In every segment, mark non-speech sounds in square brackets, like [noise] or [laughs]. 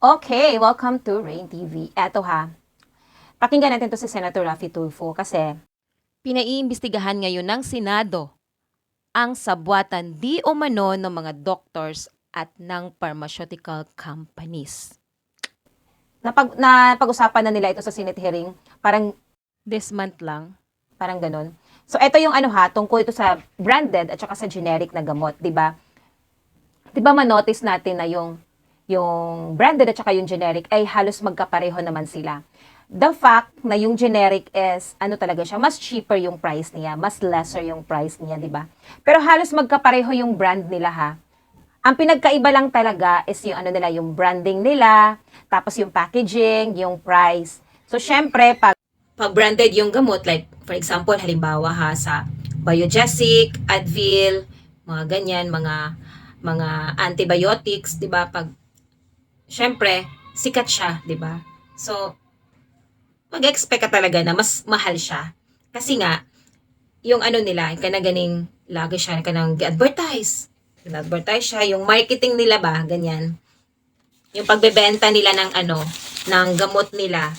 Okay, welcome to Rain TV. Eto ha, pakinggan natin to si Senator Raffy Tulfo kasi Pinaiimbestigahan ngayon ng Senado ang sabwatan di umano ng mga doctors at ng pharmaceutical companies. napag, napag-usapan na nila ito sa Senate hearing, parang This month lang. parang ganun. So ito yung ano ha, tungkol ito sa branded at saka sa generic na gamot, 'di ba? 'Di ba ma-notice natin na yung yung branded at saka yung generic ay halos magkapareho naman sila. The fact na yung generic is ano talaga siya, mas cheaper yung price niya, mas lesser yung price niya, 'di ba? Pero halos magkapareho yung brand nila ha. Ang pinagkaiba lang talaga is yung ano nila, yung branding nila, tapos yung packaging, yung price. So syempre pag pag branded yung gamot, like for example, halimbawa ha sa Biogesic, Advil, mga ganyan, mga mga antibiotics, 'di ba? Pag syempre, sikat siya, 'di ba? So mag-expect ka talaga na mas mahal siya. Kasi nga yung ano nila, kanaganing lagi siya kanang advertise. advertise siya, yung marketing nila ba, ganyan. Yung pagbebenta nila ng ano, ng gamot nila,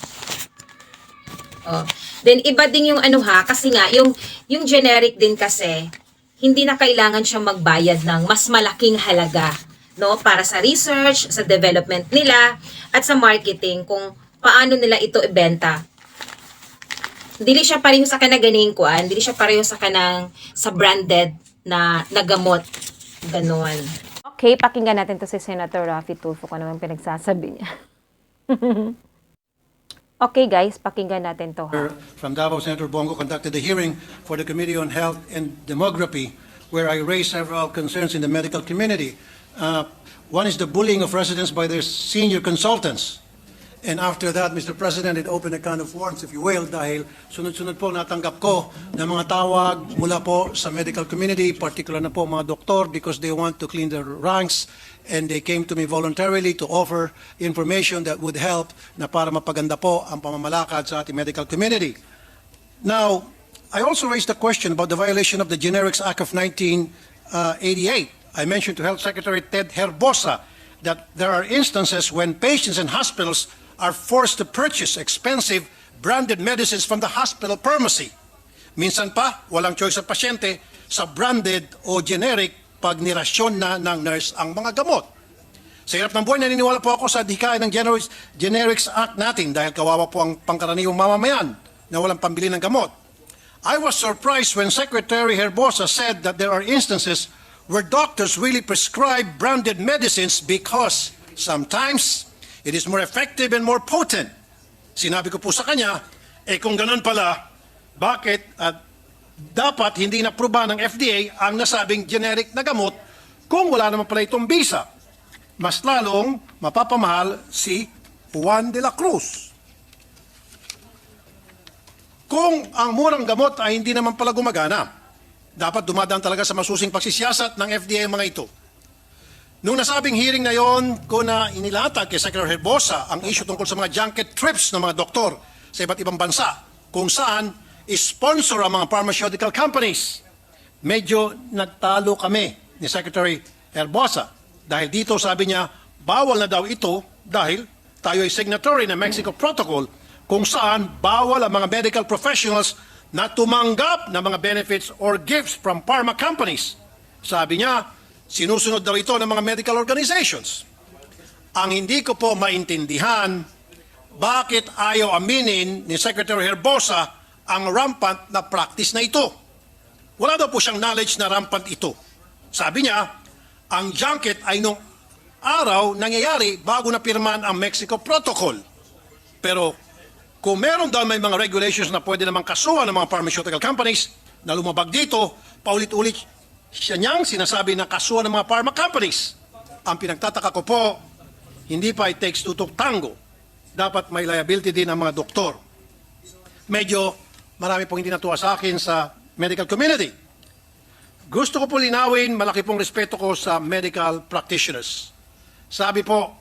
Oh. Then iba din yung ano ha kasi nga yung yung generic din kasi hindi na kailangan siya magbayad ng mas malaking halaga no para sa research, sa development nila at sa marketing kung paano nila ito ibenta. Dili siya pareho sa kanaganing kuan, dili siya pareho sa kanang sa branded na nagamot ganon. Okay, pakinggan natin to si Senator Raffy Tulfo kung ano pinagsasabi niya. [laughs] okay guys, pakinggan natin to ha. from Davao, Senator Bongo conducted a hearing for the Committee on Health and Demography where I raised several concerns in the medical community. Uh, One is the bullying of residents by their senior consultants. And after that, Mr. President, it opened a can of worms, if you will, dahil sunod-sunod po natanggap ko ng mga tawag mula po sa medical community, particular na po mga doktor, because they want to clean their ranks, and they came to me voluntarily to offer information that would help na para mapaganda po ang pamamalakad sa ating medical community. Now, I also raised a question about the violation of the Generics Act of 1988. I mentioned to Health Secretary Ted Herbosa that there are instances when patients in hospitals are forced to purchase expensive branded medicines from the hospital pharmacy. Minsan pa, walang choice sa pasyente sa branded o generic pag nirasyon na ng nurse ang mga gamot. Sa hirap ng buhay, naniniwala po ako sa dikain ng Generics, Generics Act natin dahil kawawa po ang pangkaraniwang mamamayan na walang pambili ng gamot. I was surprised when Secretary Herbosa said that there are instances where doctors really prescribe branded medicines because sometimes it is more effective and more potent. Sinabi ko po sa kanya, eh kung ganun pala, bakit at dapat hindi naproba ng FDA ang nasabing generic na gamot kung wala naman pala itong bisa? Mas lalong mapapamahal si Juan de la Cruz. Kung ang murang gamot ay hindi naman pala gumagana, dapat dumadaan talaga sa masusing pagsisiyasat ng FDA ang mga ito. Nung nasabing hearing na yon, ko na inilatag kay Secretary Herbosa ang issue tungkol sa mga junket trips ng mga doktor sa iba't ibang bansa kung saan sponsor ang mga pharmaceutical companies. Medyo nagtalo kami ni Secretary Herbosa dahil dito sabi niya bawal na daw ito dahil tayo ay signatory ng Mexico Protocol kung saan bawal ang mga medical professionals na tumanggap ng mga benefits or gifts from pharma companies. Sabi niya, sinusunod daw ito ng mga medical organizations. Ang hindi ko po maintindihan, bakit ayaw aminin ni Secretary Herbosa ang rampant na practice na ito? Wala daw po siyang knowledge na rampant ito. Sabi niya, ang junket ay nung araw nangyayari bago na pirman ang Mexico Protocol. Pero kung meron daw may mga regulations na pwede namang kasuhan ng mga pharmaceutical companies na lumabag dito, paulit-ulit siya niyang sinasabi na kasuhan ng mga pharma companies. Ang pinagtataka ko po, hindi pa it takes two to tango. Dapat may liability din ang mga doktor. Medyo marami pong hindi natuwa sa akin sa medical community. Gusto ko po linawin, malaki pong respeto ko sa medical practitioners. Sabi po,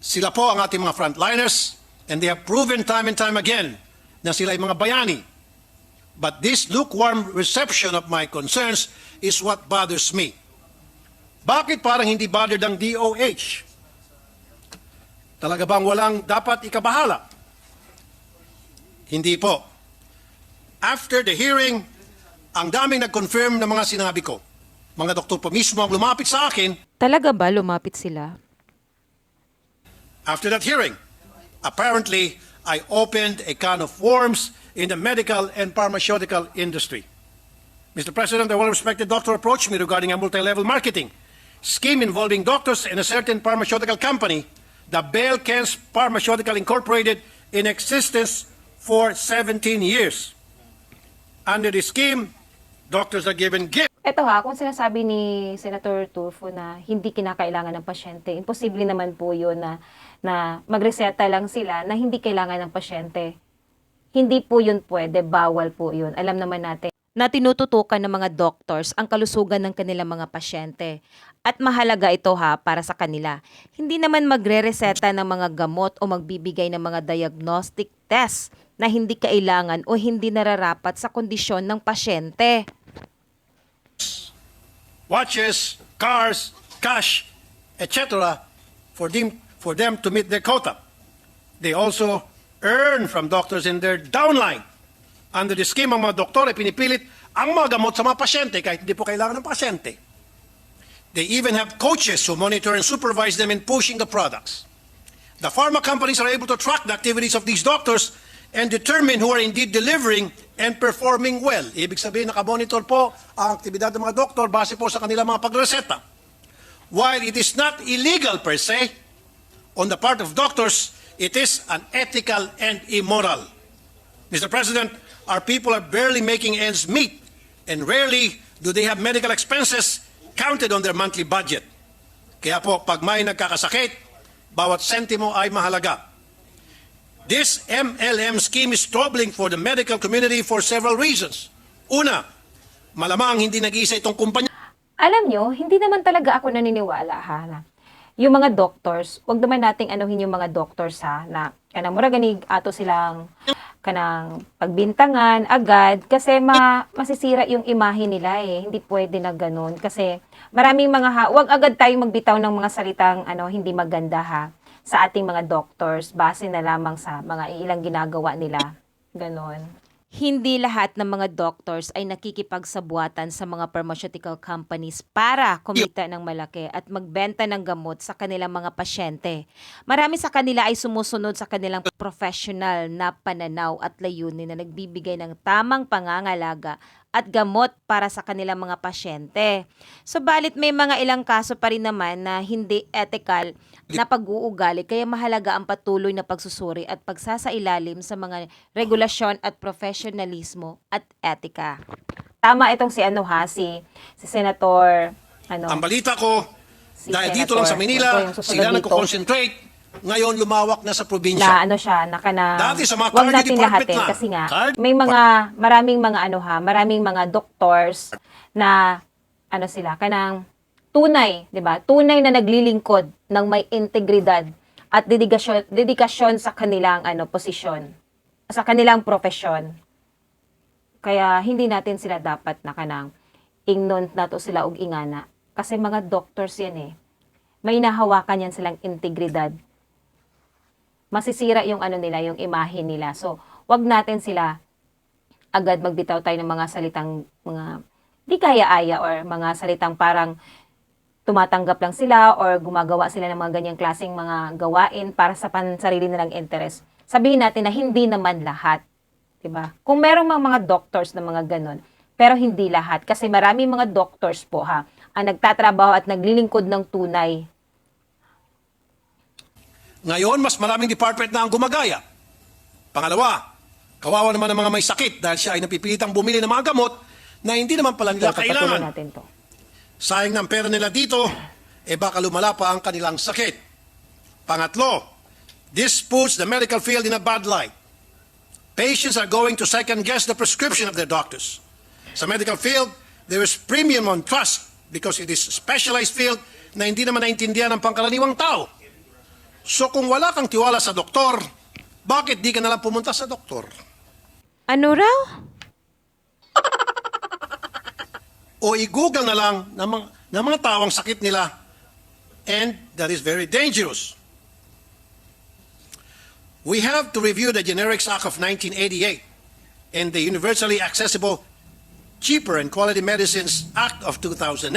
sila po ang ating mga frontliners and they have proven time and time again na sila ay mga bayani. But this lukewarm reception of my concerns is what bothers me. Bakit parang hindi bothered ang DOH? Talaga bang walang dapat ikabahala? Hindi po. After the hearing, ang daming nag-confirm ng mga sinabi ko. Mga doktor po mismo ang lumapit sa akin Talaga ba lumapit sila? after that hearing. Apparently, I opened a can of worms in the medical and pharmaceutical industry. Mr. President, a well-respected doctor approached me regarding a multi-level marketing scheme involving doctors and a certain pharmaceutical company, the Bell Pharmaceutical Incorporated, in existence for 17 years. Under the scheme, doctors are given gifts. Ito ha, kung sinasabi ni Senator Turfo na hindi kinakailangan ng pasyente, imposible naman po yun na, na magreseta lang sila na hindi kailangan ng pasyente. Hindi po yun pwede, bawal po yun. Alam naman natin. na tinututukan ng mga doctors ang kalusugan ng kanilang mga pasyente. At mahalaga ito ha para sa kanila. Hindi naman magre-reseta ng mga gamot o magbibigay ng mga diagnostic test na hindi kailangan o hindi nararapat sa kondisyon ng pasyente. Watches, cars, cash, etc. for them for them to meet their quota. They also earn from doctors in their downline. Under the scheme, ang mga doktor ay pinipilit ang mga gamot sa mga pasyente kahit hindi po kailangan ng pasyente. They even have coaches who monitor and supervise them in pushing the products. The pharma companies are able to track the activities of these doctors and determine who are indeed delivering and performing well. Ibig sabihin, nakamonitor po ang aktibidad ng mga doktor base po sa kanilang mga pagreseta. While it is not illegal per se, on the part of doctors, it is unethical and immoral. Mr. President, our people are barely making ends meet, and rarely do they have medical expenses counted on their monthly budget. Kaya po, pag may nagkakasakit, bawat sentimo ay mahalaga. This MLM scheme is troubling for the medical community for several reasons. Una, malamang hindi nag-iisa itong kumpanya Alam nyo, hindi naman talaga ako naniniwala ha yung mga doctors, wag naman nating anuhin yung mga doctors ha na kanang mura ganig ato silang kanang pagbintangan agad kasi ma, masisira yung imahe nila eh. Hindi pwede na ganun kasi maraming mga ha, wag agad tayong magbitaw ng mga salitang ano hindi maganda ha sa ating mga doctors base na lamang sa mga ilang ginagawa nila. Ganon. Hindi lahat ng mga doctors ay nakikipagsabuatan sa mga pharmaceutical companies para kumita ng malaki at magbenta ng gamot sa kanilang mga pasyente. Marami sa kanila ay sumusunod sa kanilang professional na pananaw at layunin na nagbibigay ng tamang pangangalaga at gamot para sa kanilang mga pasyente. Subalit may mga ilang kaso pa rin naman na hindi ethical na pag-uugali kaya mahalaga ang patuloy na pagsusuri at pagsasailalim sa mga regulasyon at profesionalismo at etika. Tama itong si ano ha, si, si Senator ano, Ang balita ko, Si dahil dito Senator. lang sa Manila, Ito sila dito. nagko-concentrate, ngayon lumawak na sa probinsya. na ano siya, na kana, Dati sa mga wag cardio natin department lahatin lang. kasi nga, Card- may mga, maraming mga ano ha, maraming mga doctors na, ano sila, kanang tunay, di ba? Tunay na naglilingkod ng may integridad at dedikasyon, dedikasyon sa kanilang ano posisyon, sa kanilang profesyon. Kaya hindi natin sila dapat na kanang ingnon nato sila og ingana kasi mga doctors yan eh. May nahawakan yan silang integridad masisira yung ano nila, yung imahe nila. So, wag natin sila agad magbitaw tayo ng mga salitang mga di kaya-aya or mga salitang parang tumatanggap lang sila or gumagawa sila ng mga ganyang klaseng mga gawain para sa pansarili nilang interest. Sabihin natin na hindi naman lahat. 'di ba? Kung merong mga, mga doctors na mga ganon, pero hindi lahat. Kasi maraming mga doctors po ha, ang nagtatrabaho at naglilingkod ng tunay Ngayon, mas maraming department na ang gumagaya. Pangalawa, kawawa naman ang mga may sakit dahil siya ay napipilitang bumili ng mga gamot na hindi naman pala nila kailangan. natin to. Sayang ng pera nila dito, eh baka lumala pa ang kanilang sakit. Pangatlo, this puts the medical field in a bad light. Patients are going to second guess the prescription of their doctors. Sa medical field, there is premium on trust because it is a specialized field na hindi naman naintindihan ng pangkaraniwang tao. So kung wala kang tiwala sa doktor, bakit di ka nalang pumunta sa doktor? Ano raw? o i-google na lang ng mga, ng mga tao ang sakit nila and that is very dangerous. we have to review the Generics Act of 1988 and the Universally Accessible, Cheaper and Quality Medicines Act of 2008.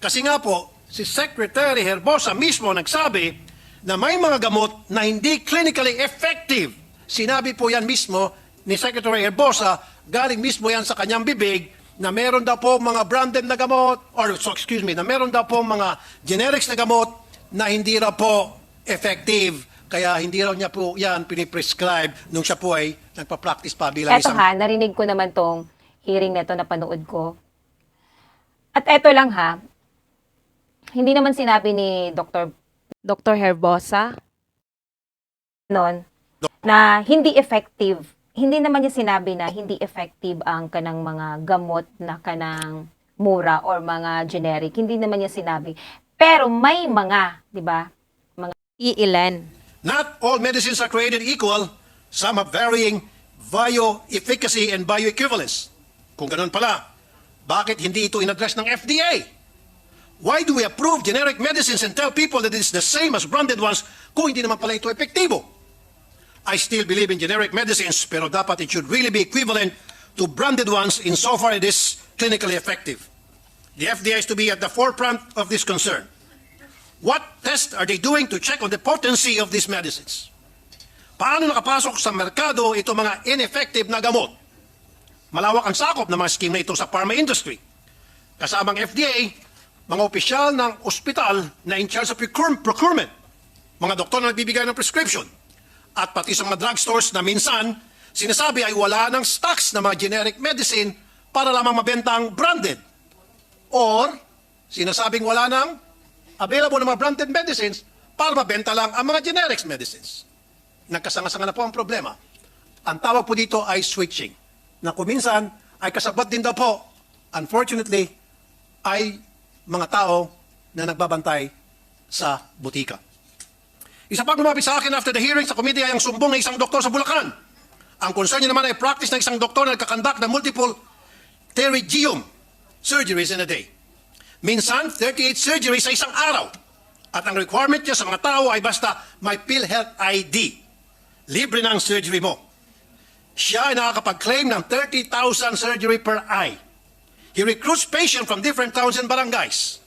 Kasi nga po, si Secretary Herbosa mismo nagsabi na may mga gamot na hindi clinically effective. Sinabi po yan mismo ni Secretary Herbosa, galing mismo yan sa kanyang bibig, na meron daw po mga branded na gamot, or so, excuse me, na meron daw po mga generics na gamot na hindi raw po effective. Kaya hindi raw niya po yan piniprescribe nung siya po ay nagpa-practice pa bilang Eto isang ha, narinig ko naman tong hearing na to na panood ko. At eto lang ha, hindi naman sinabi ni Dr. Dr. Herbosa? noon na hindi effective. Hindi naman niya sinabi na hindi effective ang kanang mga gamot na kanang mura or mga generic. Hindi naman niya sinabi. Pero may mga, 'di ba? Iilan? Not all medicines are created equal. Some have varying bioefficacy and bioequivalence. Kung ganun pala, bakit hindi ito inaddress ng FDA? Why do we approve generic medicines and tell people that it's the same as branded ones kung hindi naman pala ito epektibo? I still believe in generic medicines, pero dapat it should really be equivalent to branded ones insofar it is clinically effective. The FDA is to be at the forefront of this concern. What tests are they doing to check on the potency of these medicines? Paano nakapasok sa merkado ito mga ineffective na gamot? Malawak ang sakop ng mga scheme na ito sa pharma industry. Kasamang FDA, mga opisyal ng ospital na in charge procure- procurement, mga doktor na nagbibigay ng prescription, at pati sa mga drugstores na minsan, sinasabi ay wala ng stocks na mga generic medicine para lamang mabenta ang branded. Or, sinasabing wala ng available na mga branded medicines para mabenta lang ang mga generics medicines. Nagkasanga-sanga na po ang problema. Ang tawag po dito ay switching. Na kuminsan ay kasabat din daw po, unfortunately, ay mga tao na nagbabantay sa butika. Isa pang lumapit sa akin after the hearing sa committee ay ang sumbong ng isang doktor sa Bulacan. Ang concern niya naman ay practice ng isang doktor na nagkakandak ng multiple pterygium surgeries in a day. Minsan, 38 surgeries sa isang araw. At ang requirement niya sa mga tao ay basta may PhilHealth ID. Libre na surgery mo. Siya ay nakakapag-claim ng 30,000 surgery per eye. He recruits patients from different towns and barangays.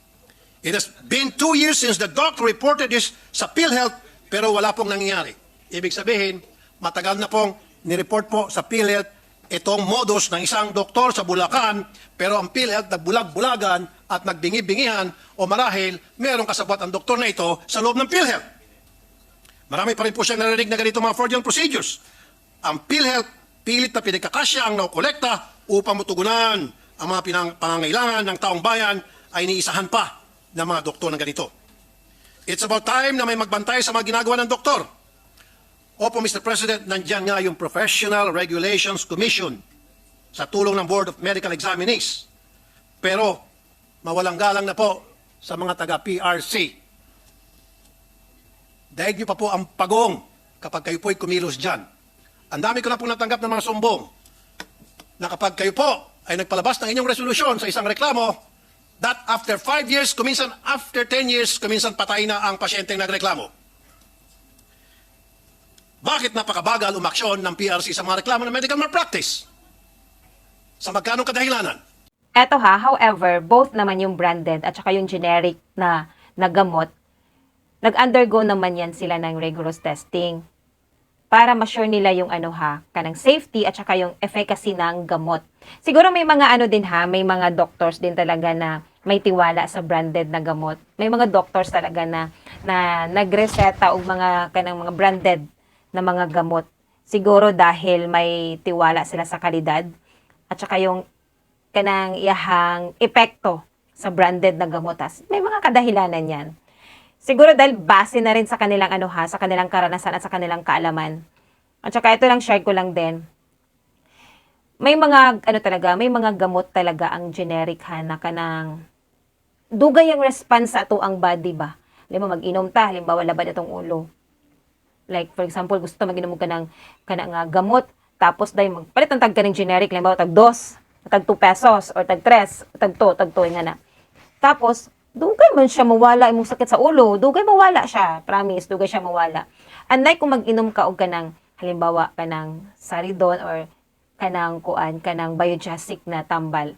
It has been two years since the doctor reported this sa PhilHealth pero wala pong nangyayari. Ibig sabihin, matagal na pong nireport po sa PhilHealth itong modus ng isang doktor sa Bulacan pero ang PhilHealth nagbulag-bulagan at nagbingi-bingihan o marahil merong kasabot ang doktor na ito sa loob ng PhilHealth. Marami pa rin po siyang narinig na ganito mga fraudulent procedures. Ang PhilHealth pilit na pinagkakasya ang naukolekta upang mutugunan ang mga pinang pangangailangan ng taong bayan ay iniisahan pa ng mga doktor ng ganito. It's about time na may magbantay sa mga ginagawa ng doktor. Opo, Mr. President, nandyan nga yung Professional Regulations Commission sa tulong ng Board of Medical Examinees. Pero mawalang galang na po sa mga taga-PRC. Dahil niyo pa po ang pagong kapag kayo po'y kumilos dyan. Ang dami ko na po natanggap ng mga sumbong na kapag kayo po ay nagpalabas ng inyong resolusyon sa isang reklamo, that after 5 years, kuminsan after 10 years, kuminsan patay na ang pasyenteng nagreklamo. Bakit napakabagal umaksyon ng PRC sa mga reklamo ng medical malpractice? Sa magkanong kadahilanan? Eto ha, however, both naman yung branded at saka yung generic na, na gamot, nag-undergo naman yan sila ng rigorous testing para ma-sure nila yung ano ha, kanang safety at saka yung efficacy ng gamot. Siguro may mga ano din ha, may mga doctors din talaga na may tiwala sa branded na gamot. May mga doctors talaga na na nagreseta og mga kanang mga branded na mga gamot. Siguro dahil may tiwala sila sa kalidad at saka yung kanang iyahang epekto sa branded na gamot. May mga kadahilanan yan. Siguro dahil base na rin sa kanilang ano ha, sa kanilang karanasan at sa kanilang kaalaman. At saka ito lang share ko lang din. May mga ano talaga, may mga gamot talaga ang generic ha na kanang dugay ang response sa ato ang body ba. Halimbawa mag-inom ta, halimbawa labad itong ulo. Like for example, gusto mag-inom ka ng kanang nga gamot tapos dahil magpalit ang tag ka ng generic, halimbawa tag 2, tag 2 pesos or tag 3, tag 2, tag 2 nga na. Tapos dugay man siya mawala imong sakit sa ulo, dugay mawala siya, promise, dugay siya mawala. Unlike kung mag-inom ka og kanang halimbawa kanang saridon or kanang kuan, kanang biogesic na tambal.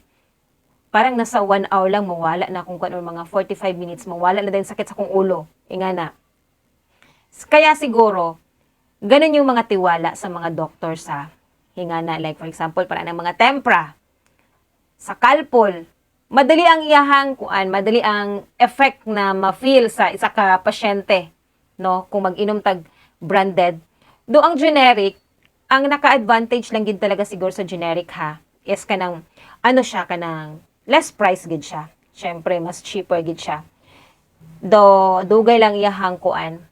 Parang nasa 1 hour lang mawala na kung kuan or mga 45 minutes mawala na din sakit sa kong ulo. Inga na. Kaya siguro, ganun yung mga tiwala sa mga doktor sa hingana. Like for example, para ng mga tempra, sa kalpol, madali ang iyahang kuan, madali ang effect na ma-feel sa isa ka pasyente, no? Kung mag-inom tag branded. Do ang generic, ang naka-advantage lang gid talaga siguro sa generic ha, is kanang ano siya kanang less price gid siya. Syempre mas cheaper gid siya. Do dugay lang iyahang kuan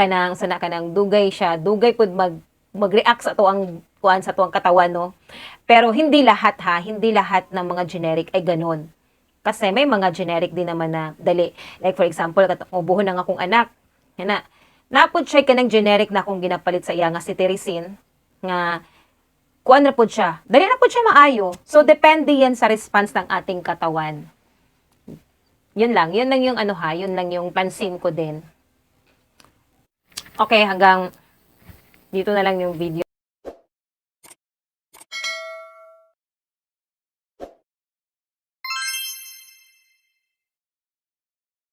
kanang sana kanang dugay siya, dugay pud mag mag-react sa tuang kuan sa tuang katawan no. Pero hindi lahat ha, hindi lahat ng mga generic ay ganon. Kasi may mga generic din naman na dali. Like for example, katubuhon ng akong anak. Yan na. Napod siya ka ng generic na akong ginapalit sa iya nga si Teresin nga kuan na pod siya. Dali na pod siya maayo. So depende yan sa response ng ating katawan. Yun lang, yun lang yung ano ha, yun lang yung pansin ko din. Okay, hanggang dito na lang yung video.